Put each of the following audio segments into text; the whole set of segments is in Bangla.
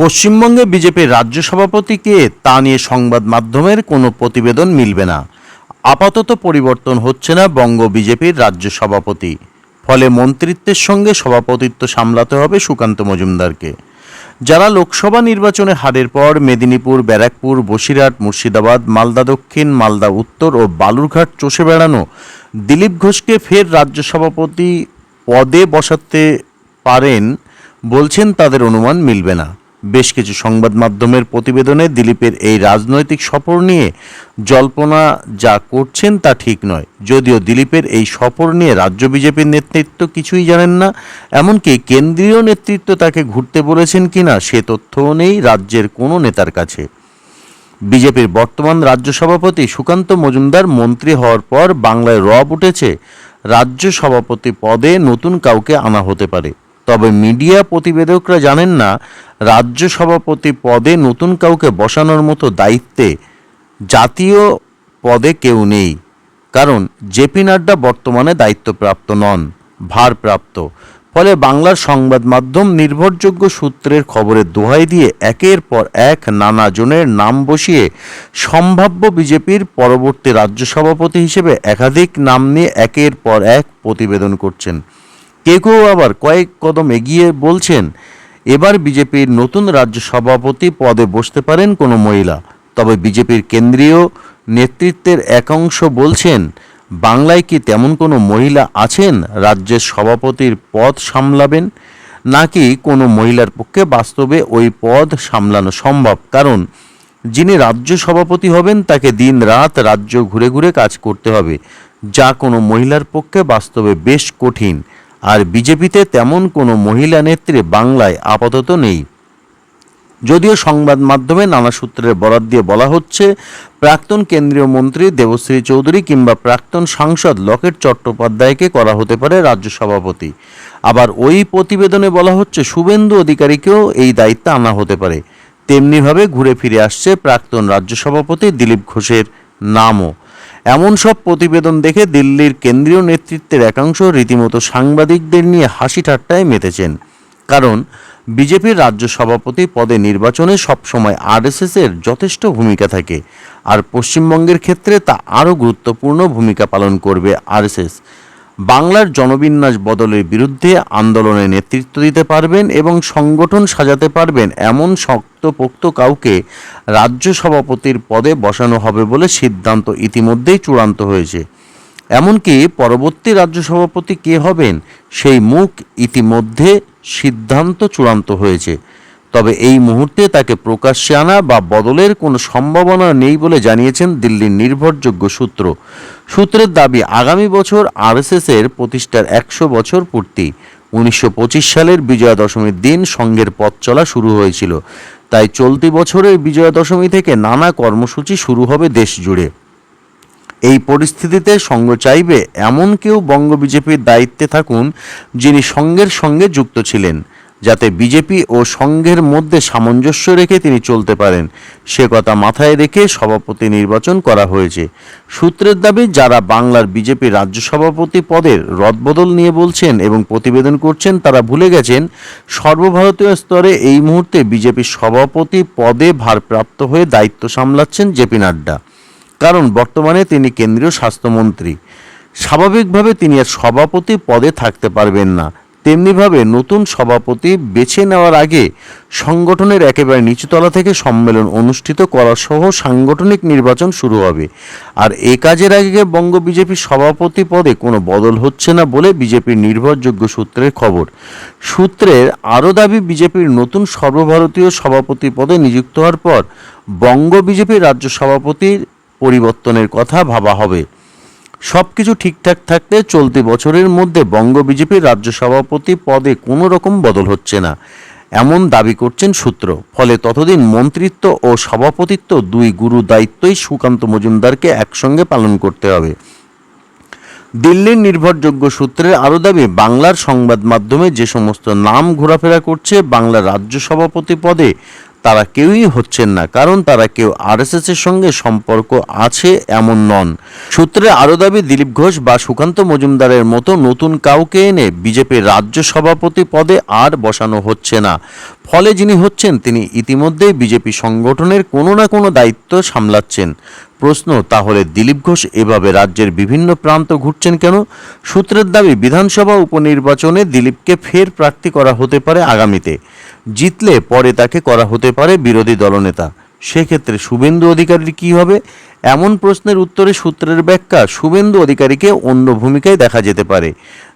পশ্চিমবঙ্গে বিজেপির রাজ্য সভাপতিকে তা নিয়ে সংবাদ মাধ্যমের কোনো প্রতিবেদন মিলবে না। আপাতত পরিবর্তন হচ্ছে না বঙ্গ বিজেপির রাজ্য সভাপতি। ফলে মন্ত্রিত্বের সঙ্গে সভাপতিত্ব সামলাতে হবে সুকান্ত মজুমদারকে। যারা লোকসভা নির্বাচনে হারের পর মেদিনীপুর, ব্যারাকপুর, বসিরহাট, মুর্শিদাবাদ, মালদা দক্ষিণ, মালদা উত্তর ও বালুরঘাট চষে বেড়ানো দিলীপ ঘোষকে ফের রাজ্য সভাপতি পদে বসাতে পারেন বলছেন তাদের অনুমান মিলবে না। বেশ কিছু সংবাদ মাধ্যমের প্রতিবেদনে দিলীপের এই রাজনৈতিক সফর নিয়ে জল্পনা যা করছেন তা ঠিক নয়। যদিও দিলীপের এই সফর নিয়ে রাজ্য বিজেপির নেতৃত্ব কিছুই জানেন না, এমনকি কেন্দ্রীয় নেতৃত্ব তাকে ঘুরতে বলেছেন কিনা সে তথ্যও নেই রাজ্যের কোনো নেতার কাছে। বিজেপির বর্তমান রাজ্য সভাপতি সুকান্ত মজুমদার মন্ত্রী হওয়ার পর বাংলায় রব উঠেছে, রাজ্য সভাপতি পদে নতুন কাউকে আনা হতে পারে। তবে মিডিয়া প্রতিবেদকরা জানেন না, রাজ্য সভাপতি পদে নতুন কাউকে বসানোর মতো দায়িত্বে জাতীয় পদে কেউ নেই। কারণ জেপি নাড্ডা বর্তমানে দায়িত্বপ্রাপ্ত নন, ভারপ্রাপ্ত। ফলে বাংলার সংবাদ মাধ্যম নির্ভরযোগ্য সূত্রের খবরের দোহাই দিয়ে একের পর এক নানা জনের নাম বসিয়ে সম্ভাব্য বিজেপির পরবর্তী রাজ্য সভাপতি হিসেবে একাধিক নাম নিয়ে একের পর এক প্রতিবেদন করছেন। কেউ কেউ আবার কয়েক কদম এগিয়ে বলছেন, এবার বিজেপির নতুন রাজ্য সভাপতি পদে বসতে পারেন কোনো মহিলা। তবে বিজেপির কেন্দ্রীয় নেতৃত্বের একাংশ বলছেন, বাংলায় কি তেমন কোনো মহিলা আছেন? রাজ্যের সভাপতির পদ সামলাবেন? নাকি কোনো মহিলার পক্ষে বাস্তবে ওই পদ সামলানো সম্ভব? কারণ যিনি রাজ্য সভাপতি হবেন, তাকে দিন রাত রাজ্য ঘুরে ঘুরে কাজ করতে হবে। যা কোনো মহিলার পক্ষে বাস্তবে বেশ কঠিন। আর বিজেপিতে তেমন কোনো মহিলা নেত্রী বাংলায় আপাতত নেই। যদিও সংবাদ মাধ্যমে নানা সূত্রের বরাত দিয়ে বলা হচ্ছে, প্রাক্তন কেন্দ্রীয় মন্ত্রী দেবশ্রী চৌধুরী কিংবা প্রাক্তন সাংসদ লকেট চট্টোপাধ্যায়কে করা হতে পারে রাজ্য সভাপতি। আবার ওই প্রতিবেদনে বলা হচ্ছে, শুভেন্দু অধিকারীকেও এই দায়িত্ব আনা হতে পারে। তেমনিভাবে ঘুরে ফিরে আসছে প্রাক্তন রাজ্য সভাপতি দিলীপ ঘোষের নামও। এমন সব প্রতিবেদন দেখে দিল্লির কেন্দ্রীয় নেতৃত্বের একাংশ রীতিমতো সাংবাদিকদের নিয়ে হাসি ঠাট্টায় মেতেছেন। কারণ বিজেপির রাজ্য সভাপতি পদে নির্বাচনে সবসময় আরএসএসের যথেষ্ট ভূমিকা থাকে। আর পশ্চিমবঙ্গের ক্ষেত্রে তা আরও গুরুত্বপূর্ণ ভূমিকা পালন করবে আরএসএস। বাংলার জনবিন্যাস বদলের বিরুদ্ধে আন্দোলনে নেতৃত্ব দিতে পারবেন এবং সংগঠন সাজাতে পারবেন এমন শক্তপোক্ত কাউকে রাজ্য সভাপতির পদে বসানো হবে বলে সিদ্ধান্ত ইতিমধ্যেই চূড়ান্ত হয়েছে। এমনকি পরবর্তী রাজ্য সভাপতি কে হবেন সেই মুখ ইতিমধ্যে সিদ্ধান্ত চূড়ান্ত হয়েছে। তবে এই মুহূর্তে তাকে প্রকাশ্যে আনা বা বদলের কোনো সম্ভাবনা নেই বলে জানিয়েছেন দিল্লির নির্ভরযোগ্য সূত্র। সূত্রের দাবি, আগামী বছর আরএসএস এর প্রতিষ্ঠার একশো বছর পূর্তি। উনিশশো পঁচিশ সালের বিজয়া দশমীর দিন সংঘের পথ চলা শুরু হয়েছিল। তাই চলতি বছরের বিজয়া দশমী থেকে নানা কর্মসূচি শুরু হবে দেশ জুড়ে এই পরিস্থিতিতে সঙ্গ চাইবে এমন কেউ বঙ্গ বিজেপির দায়িত্বে থাকুন যিনি সঙ্গের সঙ্গে যুক্ত ছিলেন। যাতে বিজেপি ও সংঘের মধ্যে সামঞ্জস্য রেখে তিনি চলতে পারেন। সে কথা মাথায় রেখে সভাপতি নির্বাচন করা হয়েছে। সূত্রের দাবি, যারা বাংলার বিজেপি রাজ্য সভাপতি পদের রদবদল নিয়ে বলছেন এবং প্রতিবেদন করছেন, তারা ভুলে গেছেন, সর্বভারতীয় স্তরে এই মুহূর্তে বিজেপির সভাপতি পদে ভারপ্রাপ্ত হয়ে দায়িত্ব সামলাচ্ছেন জেপি নাড্ডা। কারণ বর্তমানে তিনি কেন্দ্রীয় স্বাস্থ্যমন্ত্রী। স্বাভাবিকভাবে তিনি আর সভাপতি পদে থাকতে পারবেন না। তেমনিভাবে নতুন সভাপতি বেছে নেওয়ার আগে সংগঠনের একেবারে নিচুতলা থেকে সম্মেলন অনুষ্ঠিত করা সহ সাংগঠনিক নির্বাচন শুরু হবে। আর এ কাজের আগে বঙ্গ বিজেপির সভাপতি পদে কোনো বদল হচ্ছে না বলে বিজেপির নির্ভরযোগ্য সূত্রের খবর। সূত্রের আরও দাবি, বিজেপির নতুন সর্বভারতীয় সভাপতি পদে নিযুক্ত হওয়ার পর বঙ্গ বিজেপির রাজ্য সভাপতির পরিবর্তনের কথা ভাবা হবে। সব কিছু ঠিকঠাক থাকলে চলতি বছরের মধ্যে বঙ্গ বিজেপির রাজ্য সভাপতি পদে কোনো রকম বদল হচ্ছে না। এমন দাবি করছেন সূত্র। ফলে ততদিন মন্ত্রিত্ব ও সভাপতিত্ব দুই গুরু দায়িত্বই সুকান্ত মজুমদারকে একসঙ্গে পালন করতে হবে। দিল্লির নির্ভরযোগ্য সূত্রের আরও দাবি, বাংলার সংবাদ মাধ্যমে যে সমস্ত নাম ঘোরাফেরা করছে বাংলা রাজ্য সভাপতি পদে তারা কেউই হচ্ছেন না, কারণ তারা কেউ আরএসএস এর সঙ্গে সম্পর্ক আছে এমন নন। সূত্রে আরও দাবি, দিলীপ ঘোষ বা সুকান্ত মজুমদারের মতো নতুন কাউকে এনে বিজেপির রাজ্য সভাপতি পদে আর বসানো হচ্ছে না। ফলে যিনি হচ্ছেন, তিনি ইতিমধ্যেই বিজেপি সংগঠনের কোনো না কোনো দায়িত্ব সামলাচ্ছেন। প্রশ্ন, তাহলে দিলীপ ঘোষ এভাবে রাজ্যের বিভিন্ন প্রান্ত ঘুরছেন কেন? সূত্রের দাবি, বিধানসভা উপনির্বাচনে দিলীপকে ফের প্রার্থী করা হতে পারে আগামীতে। জিতলে পরে তাকে করা হতে পারে বিরোধী দলনেতা। সেক্ষেত্রে শুভেন্দু অধিকারীর কী হবে? এমন প্রশ্নের উত্তরে সূত্রের ব্যাখ্যা শুভেন্দু অধিকারীকে অন্য ভূমিকায় দেখা যেতে পারে।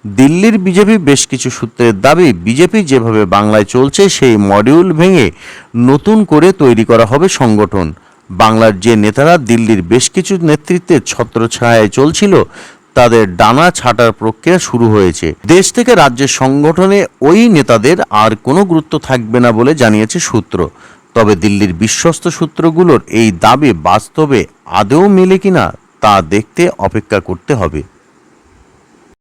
দিল্লির বিজেপি বেশ কিছু সূত্রের দাবি, বিজেপি যেভাবে বাংলায় চলছে, সেই মডিউল ভেঙে নতুন করে তৈরি করা হবে সংগঠন। বাংলার যে নেতারা দিল্লির বেশ কিছু নেতৃত্বের ছত্রছায়ায় চলছিল তাদের ডানা ছাটার প্রক্রিয়া শুরু হয়েছে। দেশ থেকে রাজ্যের সংগঠনে ওই নেতাদের আর কোনো গুরুত্ব থাকবে না বলে জানিয়েছে সূত্র। তবে দিল্লির বিশ্বস্ত সূত্রগুলোর এই দাবি বাস্তবে আদৌ মেলে কিনা তা দেখতে অপেক্ষা করতে হবে।